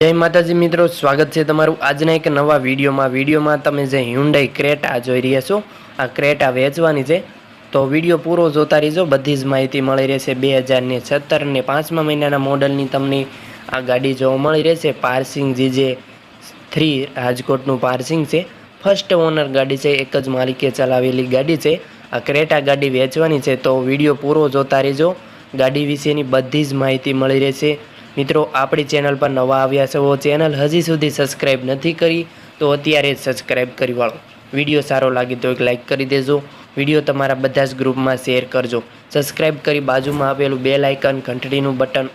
જય માતાજી મિત્રો, સ્વાગત છે તમારું આજના એક નવા વિડીયોમાં. વિડીયોમાં તમે જે હ્યુન્ડાઈ ક્રેટા જોઈ રહ્યા છો, આ ક્રેટા વેચવાની છે. તો વીડિયો પૂરો જોતા રહીજો, બધી જ માહિતી મળી રહેશે બે હજારને સત્તર ને પાંચમા મહિનાના મોડલની તમને આ ગાડી જોવા મળી રહેશે. પાર્સિંગ જીજે થ્રી રાજકોટનું પાર્સિંગ છે. ફર્સ્ટ ઓનર ગાડી છે, એક જ માલિકે ચલાવેલી ગાડી છે. આ ક્રેટા ગાડી વેચવાની છે, તો વીડિયો પૂરો જોતા રહેજો. ગાડી વિશેની બધી જ માહિતી મળી રહેશે. મિત્રો, આપણી ચેનલ પર નવા આવ્યા છો ચેનલ હજી સુધી સબસ્ક્રાઈબ નથી કરી, તો અત્યારે જ સબસ્ક્રાઈબ કરી વાળો. વીડિયો સારો લાગે તો એક લાઇક કરી દેજો. વીડિયો તમારા બધા જ ગ્રુપમાં શેર કરજો. સબસ્ક્રાઈબ કરી બાજુમાં આપેલું બે લાઇકન ઘંટડીનું બટન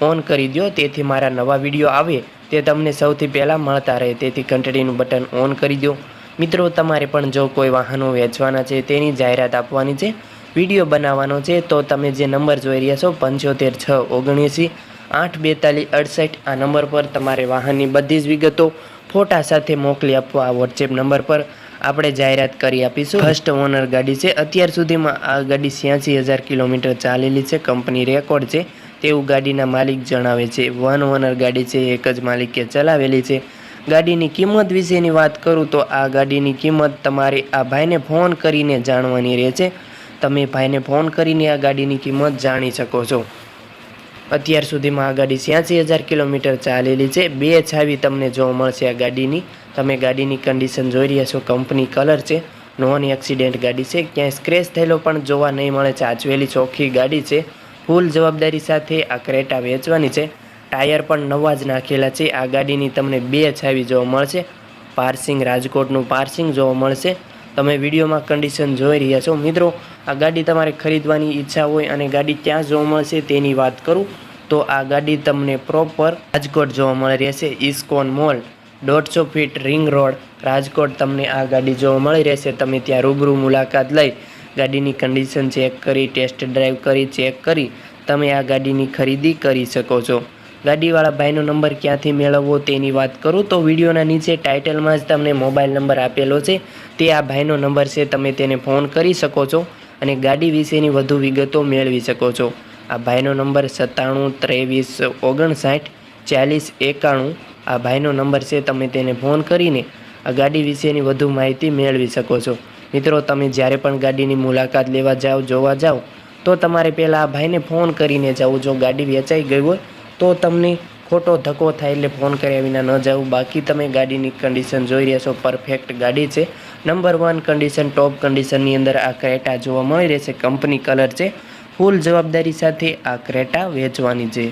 ઓન કરી દો તેથી મારા નવા વીડિયો આવે તે તમને સૌથી પહેલાં મળતા રહે. તેથી ઘંટડીનું બટન ઓન કરી દો મિત્રો, તમારે પણ જો કોઈ વાહનો વેચવાના છે, તેની જાહેરાત આપવાની છે, વીડિયો બનાવવાનો છે, તો તમે જે નંબર જોઈ રહ્યા છો, પંચોતેર છ ઓગણએંસી આઠ બેતાલીસ અડસઠ આ નંબર પર તમારે વાહનની બધી જ વિગતો ફોટા સાથે મોકલી આપવા આ વોટ્સએપ નંબર પર આપણે જાહેરાત કરી આપીશું. ફર્સ્ટ ઓનર ગાડી છે. અત્યાર સુધીમાં આ ગાડી છ્યાસી હજાર કિલોમીટર ચાલેલી છે. કંપની રેકોર્ડ છે. તેવું ગાડીના માલિક જણાવે છે. વન ઓનર ગાડી છે. એક જ માલિકે ચલાવેલી છે. ગાડીની કિંમત વિશેની વાત કરું તો આ ગાડીની કિંમત તમારે આ ભાઈને ફોન કરીને જાણવાની રહે છે તમે ભાઈને ફોન કરીને આ ગાડીની કિંમત જાણી શકો છો. અત્યાર સુધીમાં આ ગાડી છ્યાસી હજાર કિલોમીટર ચાલેલી છે. બે છાવી તમને જોવા મળશે આ ગાડીની. તમે ગાડીની કન્ડિશન જોઈ રહ્યા છો. કંપની કલર છે. નોન એક્સિડન્ટ ગાડી છે. ક્યાંય સ્ક્રેચ થયેલો પણ જોવા નહીં મળે. છે આચવેલી ચોખ્ખી ગાડી છે. ફૂલ જવાબદારી સાથે આ ક્રેટા વેચવાની છે. ટાયર પણ નવા જ નાખેલા છે. આ ગાડીની તમને બે છાવી જોવા મળશે. પાર્સિંગ રાજકોટનું પાર્સિંગ જોવા મળશે. તમે વિડીયોમાં કન્ડિશન જોઈ રહ્યા છો. મિત્રો, આ ગાડી તમારે ખરીદવાની ઈચ્છા હોય અને ગાડી ક્યાં જોવા મળશે તેની વાત કરું. તો આ ગાડી તમને પ્રોપર રાજકોટ જોવા મળી રહેશે. ઇસ્કોન મોલ, દોઢસો ફીટ રિંગ રોડ, રાજકોટ તમને આ ગાડી જોવા મળી રહેશે. તમે ત્યાં રૂબરૂ મુલાકાત લઈ ગાડીની કન્ડિશન ચેક કરી ટેસ્ટ ડ્રાઈવ કરી ચેક કરી, તમે આ ગાડીની ખરીદી કરી શકો છો. ગાડીવાળા ભાઈનો નંબર ક્યાંથી મેળવવો તેની વાત કરું તો વિડીયોના નીચે ટાઇટલમાં જ તમને મોબાઈલ નંબર આપેલો છે. તે આ ભાઈનો નંબર છે, તમે તેને ફોન કરી શકો છો અને ગાડી વિશેની વધુ વિગતો મેળવી શકો છો. આ ભાઈનો નંબર સત્તાણું, ત્રેવીસ, ઓગણસાઠ, ચાલીસ, એકાણું, આ ભાઈનો નંબર છે, તમે તેને ફોન કરીને આ ગાડી વિશેની વધુ માહિતી મેળવી શકો છો. મિત્રો, તમે જ્યારે પણ ગાડીની મુલાકાત લેવા જાઓ જોવા જાઓ તો તમારે પહેલાં આ ભાઈને ફોન કરીને જવું, જો ગાડી વેચાઈ ગઈ હોય તો તમને ખોટો ધક્કો થાય એટલે ફોન કર્યા વિના ન જવું બાકી તમે ગાડીની કન્ડિશન જોઈ રહ્યા છો. પરફેક્ટ ગાડી છે. નંબર વન કન્ડિશન ટોપ કન્ડિશનની અંદર આ ક્રેટા જોવા મળી રહેશે. કંપની કલર છે. ફૂલ જવાબદારી સાથે આ ક્રેટા વેચવાની છે.